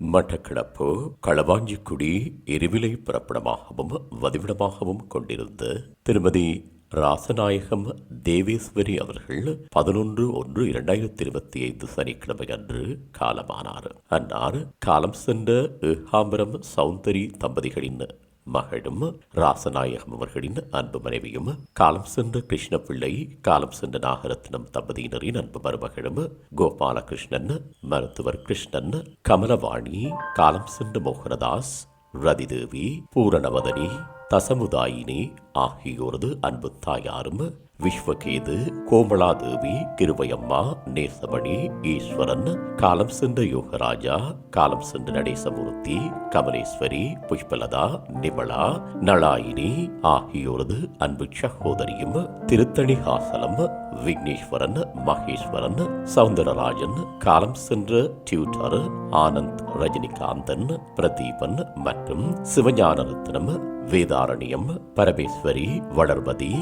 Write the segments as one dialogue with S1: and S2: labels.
S1: மட்டக்களப்பு களவாஞ்சிக்குடி எரிவிலை பிறப்பிடமாகவும் வதிவிடமாகவும் கொண்டிருந்த திருமதி ராசநாயகம் தேவேஸ்வரி அவர்கள் பதினொன்று ஒன்று இரண்டாயிரத்தி இருபத்தி ஐந்து சனிக்கிழமை அன்று காலமானார். அன்னார் காலம் சென்ற ஏகாம்பரம் சௌந்தரி தம்பதிகளின் மகளும் ராசநாயகம் அவர்களின் அன்பு மனைவியும் காலம் சென்ற கிருஷ்ணபிள்ளை காலம் சென்ற நாகரத்னம் தம்பதியினரின் அன்பு மருமகளும் கோபாலகிருஷ்ணன் மருத்துவர் கிருஷ்ணன் கமலவாணி காலம் சென்ற மோகனதாஸ் ரதிதேவி பூரணவதனி தசமுதாயினி ஆகியோரது அன்பு தாயாரும் விஸ்வகேது கோமலாதேவி கிருபையம்மா நேசமணி ஈஸ்வரன் காலம் சென்ற யோகராஜா காலம் சென்ற நடேசமூர்த்தி கமலேஸ்வரி புஷ்பலதா நிமலா நளாயினி ஆகியோரது அன்பு சகோதரியும் திருத்தணி ஹாசலம் விக்னேஸ்வரன் மகேஸ்வரன் சவுந்தரராஜன் காலம் சென்ற டியூட்டர் ஆனந்த் ரஜினிகாந்தன் பிரதீபன் மற்றும் சிவஞானரத்னம் வேதாரண்யம் பரமேஸ்வரி வளர்மதி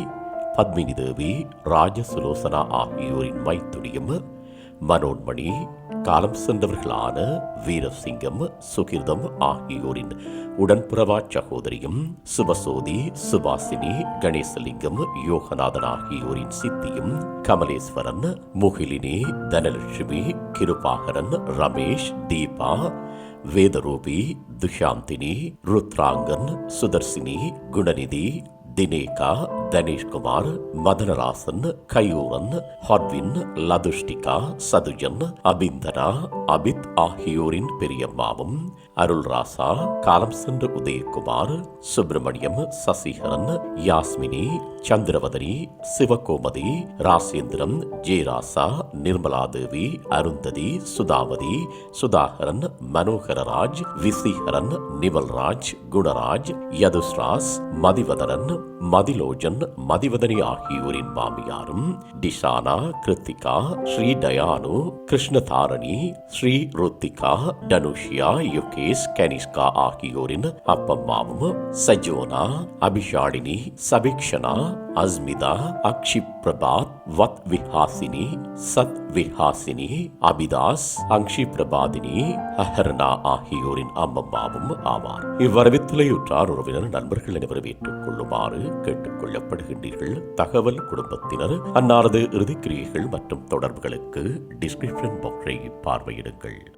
S1: பத்மினி தேவி ராஜசுலோசனா ஆகியோரின் மைத்துடியும் மனோன்மணி காலம் சென்றவர்களான வீரசிங்கம் சுகிர்தம் ஆகியோரின் உடன்புறவா சகோதரியும் சுபசோதி சுபாசினி கணேசலிங்கம் யோகநாதன் ஆகியோரின் சித்தியும் கமலேஸ்வரன் முகிலினி தனலட்சுமி கிருபாகரன் ரமேஷ் தீபா வேதரூபி துஷாந்தினி ருத்ராங்கன் சுதர்சினி குணநிதி தினேகா தனேஷ்குமார் மதனராசன் கயூரன் ஹாட்வின் லதுஷ்டிகா சதுஜன் அபிந்தனா அபித் ஆகியோரின் பெரியம்மாவும் அருள்ராசா காலம் சென்ற உதயகுமார் சுப்பிரமணியம் சசிகரன் யாஸ்மினி சந்திரவதனி சிவகோமதி ராசேந்திரன் ஜெயராசா நிர்மலாதேவி அருந்ததி சுதாவதி சுதாகரன் மனோகரராஜ் விசிகரன் நிவல்ராஜ் குணராஜ் யதுஸ்ராஸ் மதிவதனன் மதிலோஜன் மதிவதனி ஆகியோரின் மாமியாரும் டிஷானா கிருத்திகா ஸ்ரீ டயானு கிருஷ்ணதாரணி ஸ்ரீ ருத்திகா டனுஷியா யுகேஷ் கனிஷ்கா ஆகியோரின் அப்பம்மாவும் சஜோனா அபிஷாடினி சபிக்ஷனா அஸ்மிதா அக்ஷி பிரபாத் வத் விஹாசினி சத் விஹாசினி அபிதாஸ் அக்ஷி பிரபாதினி அஹர்னா ஆகியோரின் அம்மம்மாவும் ஆவார். இவ்வரவித்துலையுற்றார் உறவினர் நண்பர்கள் அனைவரும் ஏற்றுக் கொள்ளுமாறு கேட்டுக் கொள்ளப்படுகின்றீர்கள். தகவல் குடும்பத்தினர் அன்னாரது இறுதிக்கிரியைகள் மற்றும் தொடர்புகளுக்கு டிஸ்கிரிப்ஷன் பாக்ஸை பார்வையிடுங்கள்.